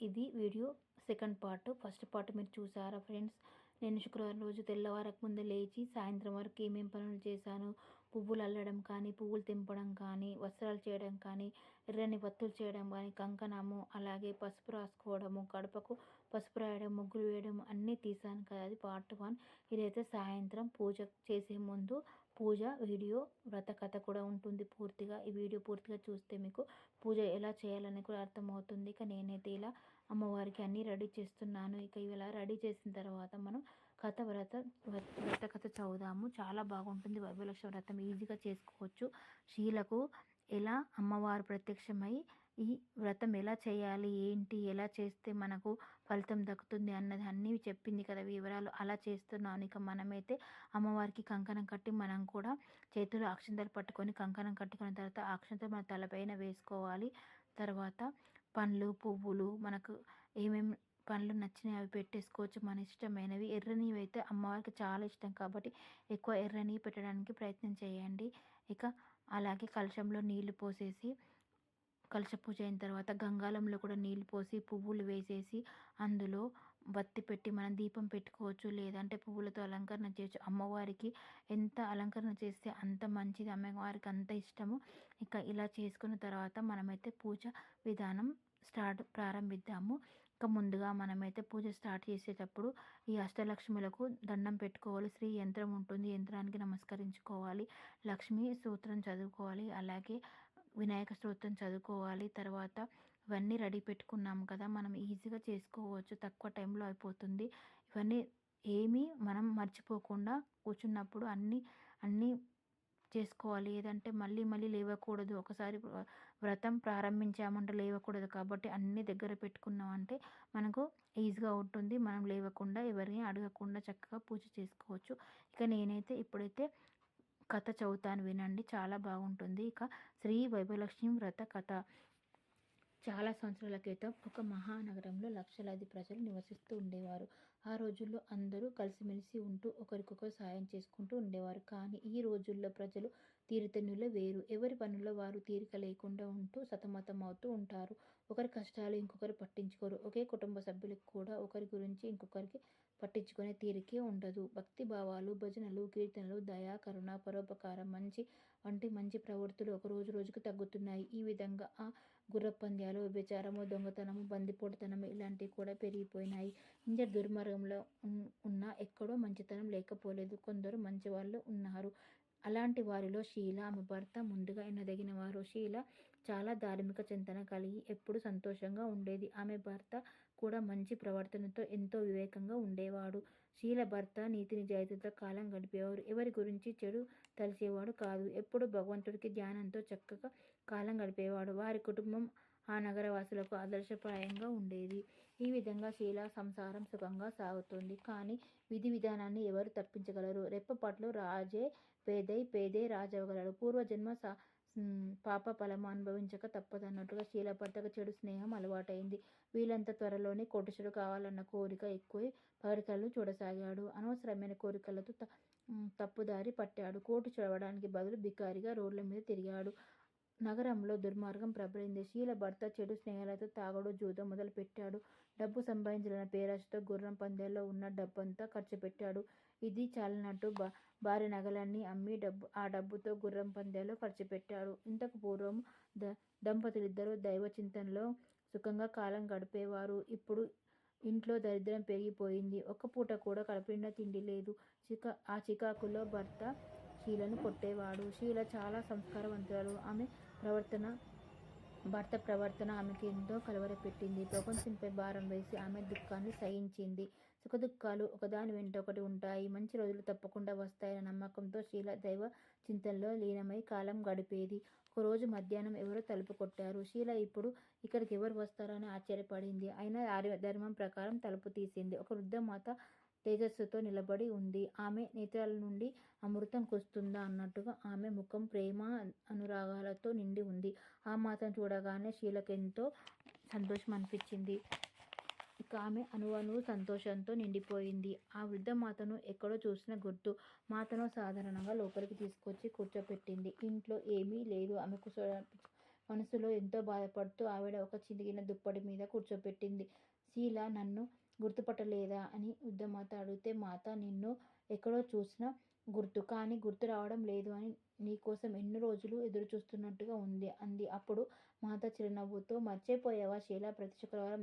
ఇది video second part. First part మీరు చూసారా ఫ్రెండ్స్? నేను శుక్రవారం రోజు తెల్లవారకు ముందు లేచి సాయంత్రం వరకు ఏమేం పనులు చేశాను? పువ్వులు అల్లడం కానీ పువ్వులు తెంపడం కానీ వస్త్రాలు చేయడం కానీ ఎర్రని వత్తులు చేయడం కానీ కంకణము అలాగే పసుపు రాసుకోవడము కడపకు పసుపు రాయడం ముగ్గులు వేయడం అన్నీ తీసాను కదా అది పార్ట్ వన్. ఇదైతే సాయంత్రం పూజ చేసే ముందు పూజ వీడియో వ్రత కథ కూడా ఉంటుంది పూర్తిగా. ఈ వీడియో పూర్తిగా చూస్తే మీకు పూజ ఎలా చేయాలని కూడా అర్థమవుతుంది. ఇక నేనైతే ఇలా అమ్మవారికి అన్నీ రెడీ చేస్తున్నాను. ఇక ఇలా రెడీ చేసిన తర్వాత మనం కథ వ్రత వ్రత కథ చదువుదాము. చాలా బాగుంటుంది. వైభవలక్ష వ్రతం ఈజీగా చేసుకోవచ్చు. శీలకు ఎలా అమ్మవారు ప్రత్యక్షమై ఈ వ్రతం ఎలా చేయాలి? ఏంటి? ఎలా చేస్తే మనకు ఫలితం దక్కుతుంది? అన్నది అన్నీ చెప్పింది కదా వివరాలు. అలా చేస్తున్నాను ఇక మనమైతే అమ్మవారికి కంకణం కట్టి మనం కూడా చేతులు అక్షంతలు పట్టుకొని కంకణం కట్టుకున్న తర్వాత అక్షంతలు మన తలపైన వేసుకోవాలి. తర్వాత పండ్లు పువ్వులు మనకు ఏమేమి పండ్లు నచ్చినవి అవి పెట్టేసుకోవచ్చు. మన ఇష్టమైనవి. ఎర్రనివి అయితే అమ్మవారికి చాలా ఇష్టం కాబట్టి ఎక్కువ ఎర్రని పెట్టడానికి ప్రయత్నం చేయండి. ఇక అలాగే కలశంలో నీళ్ళు పోసేసి కలశ పూజ అయిన తర్వాత గంగాలంలో కూడా నీళ్ళు పోసి పువ్వులు వేసేసి అందులో బత్తి పెట్టి మనం దీపం పెట్టుకోవచ్చు. లేదంటే పువ్వులతో అలంకరణ చేయొచ్చు. అమ్మవారికి ఎంత అలంకరణ చేస్తే అంత మంచిది. అమ్మవారికి అంత ఇష్టము. ఇక ఇలా చేసుకున్న తర్వాత మనమైతే పూజ విధానం స్టార్ట్ ప్రారంభిద్దాము. ఇంకా ముందుగా మనమైతే పూజ స్టార్ట్ చేసేటప్పుడు ఈ అష్టలక్ష్ములకు దండం పెట్టుకోవాలి. శ్రీ యంత్రం ఉంటుంది. యంత్రానికి నమస్కరించుకోవాలి. లక్ష్మీ సూత్రం చదువుకోవాలి. అలాగే వినాయక స్తోత్రం చదువుకోవాలి. తర్వాత ఇవన్నీ రెడీ పెట్టుకున్నాం కదా మనం ఈజీగా చేసుకోవచ్చు. తక్కువ టైంలో అయిపోతుంది. ఇవన్నీ ఏమీ మనం మర్చిపోకుండా కూర్చున్నప్పుడు అన్నీ అన్నీ చేసుకోవాలి. ఏదంటే మళ్ళీ మళ్ళీ లేవకూడదు. ఒకసారి వ్రతం ప్రారంభించామంటే లేవకూడదు కాబట్టి అన్ని దగ్గర పెట్టుకున్నామంటే మనకు ఈజీగా ఉంటుంది. మనం లేవకుండా ఎవరిని అడగకుండా చక్కగా పూజ చేసుకోవచ్చు. ఇక నేనైతే ఇప్పుడైతే కథ చదువుతాను వినండి. చాలా బాగుంటుంది. ఇక శ్రీ వైభవలక్ష్మి వ్రత కథ. చాలా సంవత్సరాల క్రితం ఒక మహానగరంలో లక్షలాది ప్రజలు నివసిస్తూ ఉండేవారు. ఆ రోజుల్లో అందరూ కలిసిమెలిసి ఉంటూ ఒకరికొకరు సాయం చేసుకుంటూ ఉండేవారు. కానీ ఈ రోజుల్లో ప్రజలు తీరుతెన్నులో వేరు. ఎవరి పనుల్లో వారు తీరిక లేకుండా ఉంటూ సతమతం అవుతూ ఉంటారు. ఒకరి కష్టాలు ఇంకొకరు పట్టించుకోరు. ఒకే కుటుంబ సభ్యులకు కూడా ఒకరి గురించి ఇంకొకరికి పట్టించుకునే తీరికే ఉండదు. భక్తి భావాలు భజనలు కీర్తనలు దయా కరుణ పరోపకారం మంచి వంటి మంచి ప్రవృత్తులు ఒక రోజు రోజుకు తగ్గుతున్నాయి. ఈ విధంగా ఆ గుర్రపంద్యాలు వ్యభిచారము దొంగతనము బందిపోటుతనము ఇలాంటివి కూడా పెరిగిపోయినాయి. ఇంజ దుర్మార్గంలో ఉన్న ఎక్కడో మంచితనం లేకపోలేదు. కొందరు మంచి వాళ్ళు ఉన్నారు. అలాంటి వారిలో షీల ఆమె భర్త ముందుగా ఎన్నదగిన వారు. షీల చాలా ధార్మిక చింతన కలిగి ఎప్పుడు సంతోషంగా ఉండేది. ఆమె భర్త కూడా మంచి ప్రవర్తనతో ఎంతో వివేకంగా ఉండేవాడు. శీల భర్త నీతి నిజాయితీతో కాలం గడిపేవారు. ఎవరి గురించి చెడు తలిసేవాడు కాదు. ఎప్పుడు భగవంతుడికి ధ్యానంతో చక్కగా కాలం గడిపేవాడు. వారి కుటుంబం ఆ నగరవాసులకు ఆదర్శప్రాయంగా ఉండేది. ఈ విధంగా శీల సంసారం సుఖంగా సాగుతుంది. కానీ విధి విధానాన్ని ఎవరు తప్పించగలరు? రెప్పపాట్లు రాజే పేదై పేదే రాజవగలడు పూర్వజన్మ సా పాప ఫలము అనుభవించక తప్పదన్నట్టుగా శీలభర్తకు చెడు స్నేహం అలవాటైంది. వీలంత త్వరలోనే కోటేశ్వరుడు కావాలన్న కోరిక ఎక్కువై పగడికలు చూడసాగాడు. అనవసరమైన కోరికలతో తప్పుదారి పట్టాడు. కోటు చూడడానికి బదులు బికారిగా రోడ్ల మీద తిరిగాడు. నగరంలో దుర్మార్గం ప్రబలింది. శీల భర్త చెడు స్నేహాలతో తాగడు జూదం మొదలుపెట్టాడు. డబ్బు సంపాదించాలన్న పేరాశతో గుర్రం పందేల్లో ఉన్న డబ్బంతా ఖర్చు పెట్టాడు ఇది చాలినట్టు బా భార్య నగలన్నీ అమ్మి డబ్బు ఆ డబ్బుతో గుర్రం పందేలో ఖర్చు పెట్టాడు ఇంతకు పూర్వం ద దంపతులిద్దరూ దైవ చింతనలో సుఖంగా కాలం గడిపేవారు. ఇప్పుడు ఇంట్లో దరిద్రం పెరిగిపోయింది. ఒక్క పూట కూడా కడపిన తిండి లేదు. చికా ఆ చికాకులో భర్త షీలను కొట్టేవాడు. షీల చాలా సంస్కారవంతురాలు. ఆమె ప్రవర్తన భర్త ప్రవర్తన ఆమెకి ఎంతో కలవరపెట్టింది. ప్రపంచంపై భారం వేసి ఆమె దుఃఖాన్ని సహించింది. సుఖదుఖాలు ఒకదాని వెంట ఒకటి ఉంటాయి. మంచి రోజులు తప్పకుండా వస్తాయన్న నమ్మకంతో శీల దైవ చింతనలో లీనమై కాలం గడిపేది. ఒకరోజు మధ్యాహ్నం ఎవరో తలుపు కొట్టారు. శీల ఇప్పుడు ఇక్కడికి ఎవరు వస్తారని ఆశ్చర్యపడింది. అయినా ధర్మం ప్రకారం తలుపు తీసింది. ఒక వృద్ధ మాత తేజస్సుతో నిలబడి ఉంది. ఆమె నేత్రాల నుండి అమృతం కుస్తుందా అన్నట్టుగా ఆమె ముఖం ప్రేమ అనురాగాలతో నిండి ఉంది. ఆ మాతను చూడగానే శీలకెంతో సంతోషం అనిపించింది ఇక ఆమె అనువను సంతోషంతో నిండిపోయింది. ఆ వృద్ధ మాతను ఎక్కడో చూసిన గుర్తు మాతను సాధారణంగా లోపలికి తీసుకొచ్చి కూర్చోపెట్టింది. ఇంట్లో ఏమీ లేదు. ఆమె కూర్చో మనసులో ఎంతో బాధపడుతూ ఆవిడ ఒక చిరిగిన దుప్పటి మీద కూర్చోపెట్టింది. శీల నన్ను గుర్తుపట్టలేదా? అని వృద్ధమాత అడిగితే మాత నిన్ను ఎక్కడో చూసిన గుర్తు. కానీ గుర్తు రావడం లేదు అని నీకోసం ఎన్ని రోజులు ఎదురుచూస్తున్నట్టుగా ఉంది అంది. అప్పుడు మాత చిరునవ్వుతో మర్చిపోయావా శీల ప్రతి శుక్రవారం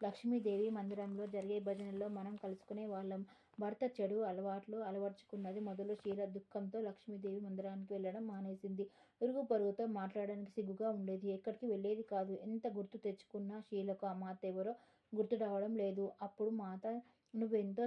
లక్ష్మీదేవి మందిరంలో జరిగే భజనల్లో మనం కలుసుకునే వాళ్ళం. భర్త చెడు అలవాట్లు అలవర్చుకున్నది మొదలు శీల దుఃఖంతో లక్ష్మీదేవి మందిరానికి వెళ్ళడం మానేసింది. ఇరుగు పరుగుతో మాట్లాడడానికి సిగ్గుగా ఉండేది. ఎక్కడికి వెళ్ళేది కాదు. ఎంత గుర్తు తెచ్చుకున్నా శీలకు ఆ మాత ఎవరో గుర్తు రావడం లేదు. అప్పుడు మాత నువ్వెంతో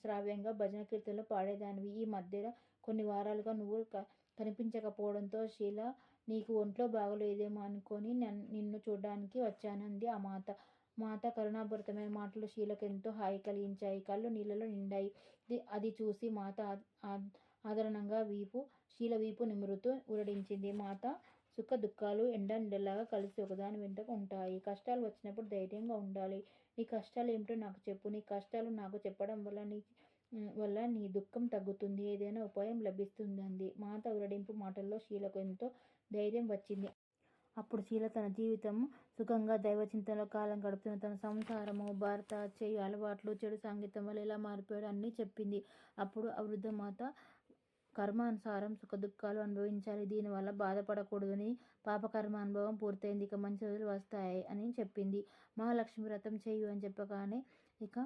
శ్రావ్యంగా భజన కీర్తనలు పాడేదానివి. ఈ మధ్యలో కొన్ని వారాలుగా నువ్వు కనిపించకపోవడంతో శీల నీకు ఒంట్లో బాగలేదేమో అనుకొని నిన్ను చూడడానికి వచ్చానంది ఆ మాత. మాత కరుణాభరితమైన మాటలు శీలకు ఎంతో హాయి కలిగించాయి. కళ్ళు నీళ్ళలో నిండాయి. అది చూసి మాత ఆదరంగా శీల వీపు నిమురుతూ ఊరడించింది. మాత సుఖ దుఃఖాలు ఎండలాగా కలిసి ఒకదాని వెంట ఉంటాయి. కష్టాలు వచ్చినప్పుడు ధైర్యంగా ఉండాలి. నీ కష్టాలు ఏమిటో నాకు చెప్పు. నీ కష్టాలు నాకు చెప్పడం వల్ల నీ వల్ల నీ దుఃఖం తగ్గుతుంది. ఏదైనా ఉపాయం లభిస్తుంది అంది. మాత ఉరడింపు మాటల్లో శీలకు ఎంతో ధైర్యం వచ్చింది. అప్పుడు శీల తన జీవితం సుఖంగా దైవ చింతనలో కాలం గడుపుతున్న తన సంసారము భర్త చేయి అలవాట్లు, చెడు సంగీతం వల్ల ఎలా మారిపోయాడు అన్నీ చెప్పింది. అప్పుడు ఆ వృద్ధ మాత కర్మానుసారం సుఖదుఖాలు అనుభవించాలి. దీనివల్ల బాధపడకూడదని పాపకర్మ అనుభవం పూర్తయింది. ఇక మంచి రోజులు వస్తాయి అని చెప్పింది. మహాలక్ష్మి వ్రతం చేయు అని చెప్పగానే ఇక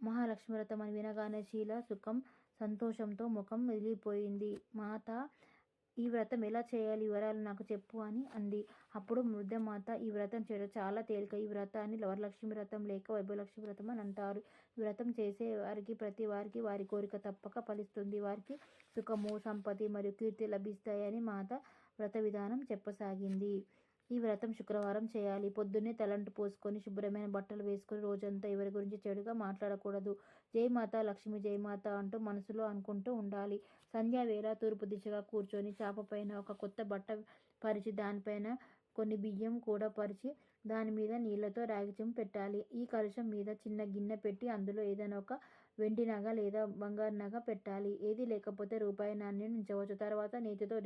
మహాలక్ష్మి వ్రతం అని వినగానే శీల సుఖం, సంతోషంతో ముఖం మిగిలిపోయింది మాత ఈ వ్రతం ఎలా చేయాలి? వివరాలు నాకు చెప్పు అని అంది. అప్పుడు వృద్ధమాత ఈ వ్రతం చేయడం చాలా తేలిక. ఈ వ్రతాన్ని వరలక్ష్మి వ్రతం లేక వైభవలక్ష్మి వ్రతం అని అంటారు. ఈ వ్రతం చేసే వారికి ప్రతి వారికి వారి కోరిక తప్పక ఫలిస్తుంది. వారికి సుఖము, సంపత్తి మరియు కీర్తి లభిస్తాయని మాత వ్రత విధానం చెప్పసాగింది. ఈ వ్రతం శుక్రవారం చేయాలి. పొద్దున్నే తలంటు పోసుకొని శుభ్రమైన బట్టలు వేసుకొని రోజంతా ఎవరి గురించి చెడుగా మాట్లాడకూడదు. జయమాత లక్ష్మి జయమాత అంటూ మనసులో అనుకుంటూ ఉండాలి. సంధ్యావేళ తూర్పు దిశగా కూర్చుని చాపపైన ఒక కొత్త బట్ట పరిచి దానిపైన కొన్ని బియ్యం కూడా పరిచి దాని మీద నీళ్ళతో రాగిచెంబు పెట్టాలి. ఈ కలుషం మీద చిన్న గిన్నె పెట్టి అందులో ఏదైనా ఒక వెండి నగ లేదా బంగారు నగ పెట్టాలి. ఏది లేకపోతే రూపాయి నాణ్యం ఉంచవచ్చు. తర్వాత నేతితో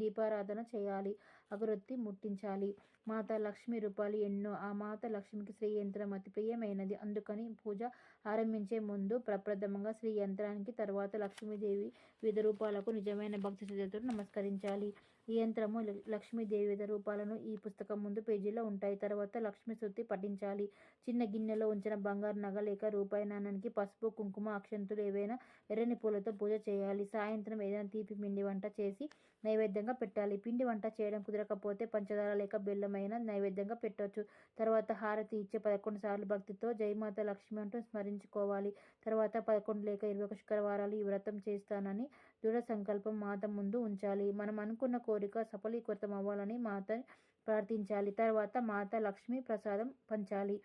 దీపారాధన చేయాలి. అగరొత్తి ముట్టించాలి. మాత లక్ష్మి రూపాలు ఎన్నో. ఆ మాత లక్ష్మికి శ్రీయంత్రం అతి ప్రియమైనది. అందుకని పూజ ఆరంభించే ముందు ప్రప్రథమంగా శ్రీయంత్రానికి, తర్వాత లక్ష్మీదేవి వివిధ రూపాలకు నిజమైన భక్తి శ్రద్ధలతో నమస్కరించాలి. ఈ యంత్రము, లక్ష్మీదేవి వివిధ రూపాలను ఈ పుస్తకం ముందు పేజీలో ఉంటాయి. తర్వాత లక్ష్మీ శృతి పఠించాలి. చిన్న గిన్నెలో ఉంచిన బంగారు నగ లేక రూపాయి నాణానికి పసుపు, కుంకుమ, అక్షంతులు ఏవైనా ఎర్రని పూలతో పూజ చేయాలి. సాయంత్రం ఏదైనా తీపి పిండి వంట చేసి నైవేద్యంగా పెట్టాలి. పిండి వంట చేయడం కుదరకపోతే పంచదార లేక బెల్లం అయినా నైవేద్యంగా పెట్టొచ్చు. తర్వాత హారతి ఇచ్చే పదకొండు సార్లు భక్తితో జయమాత లక్ష్మి అంటూ స్మరించుకోవాలి. తర్వాత పదకొండు లేక ఇరవై ఒక శుక్రవారాలు ఈ వ్రతం చేస్తానని దృఢ సంకల్పం మాత ముందు ఉంచాలి. మనం అనుకున్న కోరిక సఫలీకృతం అవ్వాలని మాతను ప్రార్థించాలి. తర్వాత మాత లక్ష్మీ ప్రసాదం పంచాలి.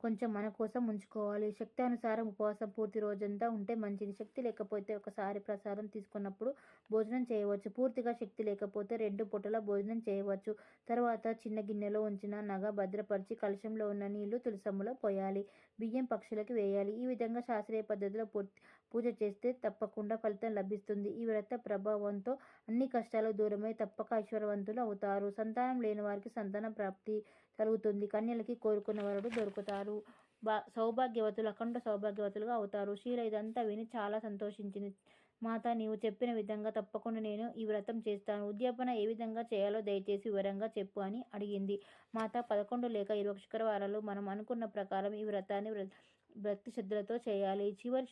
కొంచెం మన కోసం ఉంచుకోవాలి. శక్తానుసారం ఉపవాసం పూర్తి రోజంతా ఉంటే మంచిది. శక్తి లేకపోతే ఒకసారి ప్రసాదం తీసుకున్నప్పుడు భోజనం చేయవచ్చు. పూర్తిగా శక్తి లేకపోతే రెండు పూటల భోజనం చేయవచ్చు. తర్వాత చిన్న గిన్నెలో ఉంచిన నగ భద్రపరిచి కలశంలో ఉన్న నీళ్ళు తులసములో పోయాలి. బియ్యం పక్షులకి వేయాలి. ఈ విధంగా శాస్త్రీయ పద్ధతిలో పూర్తి పూజ చేస్తే తప్పకుండా ఫలితం లభిస్తుంది. ఈ వ్రత ప్రభావంతో అన్ని కష్టాలు దూరమై తప్పక ఐశ్వర్యవంతులు అవుతారు. సంతానం లేని వారికి సంతాన ప్రాప్తి కలుగుతుంది. కన్యలకి కోరుకున్న వరుడు దొరుకుతారు. బా సౌభాగ్యవతులు అఖండ సౌభాగ్యవతులుగా అవుతారు. శీల ఇదంతా విని చాలా సంతోషించింది. మాత నీవు చెప్పిన విధంగా తప్పకుండా నేను ఈ వ్రతం చేస్తాను. ఉద్యాపన ఏ విధంగా చేయాలో దయచేసి వివరంగా చెప్పు అని అడిగింది. మాత పదకొండు లేక ఇరవై శుక్రవారాలు మనం అనుకున్న ప్రకారం ఈ వ్రతాన్ని భక్తి శ్రద్ధలతో చేయాలి. చివరి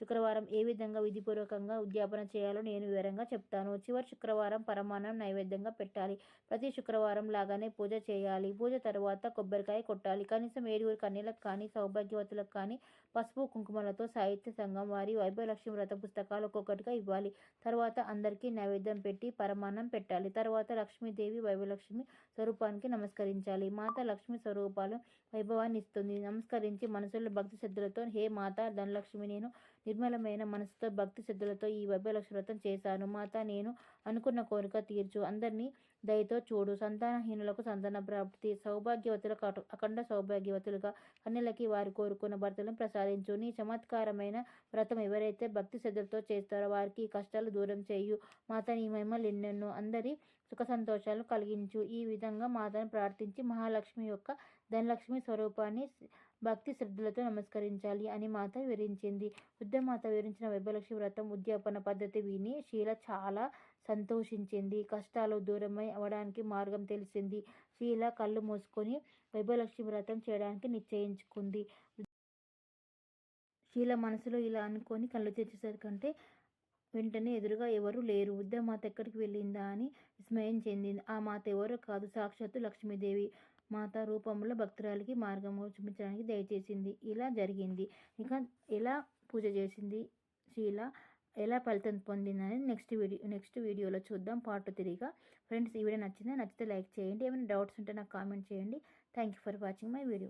శుక్రవారం ఏ విధంగా విధిపూర్వకంగా ఉద్యాపన చేయాలో నేను వివరంగా చెప్తాను. చివరి శుక్రవారం పరమాన్నం నైవేద్యంగా పెట్టాలి. ప్రతి శుక్రవారం లాగానే పూజ చేయాలి. పూజ తర్వాత కొబ్బరికాయ కొట్టాలి. కనీసం ఏడుగురు కన్యలకు కానీ, సౌభాగ్యవతులకు కానీ పసుపు, కుంకుమలతో సాహిత్య సంఘం వారి వైభవలక్ష్మి వ్రత పుస్తకాలు ఒక్కొక్కటిగా ఇవ్వాలి. తర్వాత అందరికీ నైవేద్యం పెట్టి పరమాన్నం పెట్టాలి. తర్వాత లక్ష్మీదేవి వైభవలక్ష్మి స్వరూపానికి నమస్కరించాలి. మాత లక్ష్మి స్వరూపాలు వైభవాన్ని ఇస్తుంది. నమస్కరించి మనసులో భక్తి శ్రద్ధలతో హే మాత ధనలక్ష్మి నేను నిర్మలమైన మనసుతో భక్తి శ్రద్ధలతో ఈ వైభవలక్ష్మి వ్రతం చేశాను. మాత నేను అనుకున్న కోరిక తీర్చు. అందరినీ దయతో చూడు. సంతానహీనులకు సంతాన ప్రాప్తి, సౌభాగ్యవతులకు అఖండ సౌభాగ్యవతులుగా, కన్యలకి వారు కోరుకున్న భర్తలను ప్రసాదించు. నీ చమత్కారమైన వ్రతం ఎవరైతే భక్తి శ్రద్ధలతో చేస్తారో వారికి ఈ కష్టాలు దూరం చేయు మాత నీ మహిమలెన్నెన్నో. అందరి సుఖ సంతోషాలు కలిగించు ఈ విధంగా మాతను ప్రార్థించి మహాలక్ష్మి యొక్క ధనలక్ష్మి స్వరూపాన్ని భక్తి శ్రద్ధలతో నమస్కరించాలి అని మాత వివరించింది. బుద్ధమాత వివరించిన వైభలక్ష్మి వ్రతం ఉద్యాపన పద్ధతి విని శీల చాలా సంతోషించింది. కష్టాలు దూరమై అవడానికి మార్గం తెలిసింది. శీల కళ్ళు మూసుకొని వైభలక్ష్మి వ్రతం చేయడానికి నిశ్చయించుకుంది. శీల మనసులో ఇలా అనుకొని కళ్ళు తెచ్చేసరికంటే వెంటనే ఎదురుగా ఎవరు లేరు. ఉద్దమాత ఎక్కడికి వెళ్ళిందా అని విస్మయం చెందింది. ఆ మాత ఎవరో కాదు. సాక్షాత్తు లక్ష్మీదేవి. మాత రూపంలో భక్తురాలికి మార్గము చూపించడానికి దయచేసింది. ఇలా జరిగింది. ఇంకా ఎలా పూజ చేసింది శీల? ఎలా ఫలితం పొందిందని నెక్స్ట్ వీడియో నెక్స్ట్ వీడియోలో చూద్దాం. పార్ట్ త్రీగా ఫ్రెండ్స్ ఈ వీడియో నచ్చిందా? నచ్చితే లైక్ చేయండి. ఏమైనా డౌట్స్ ఉంటే నాకు కామెంట్ చేయండి. Thank you for watching my video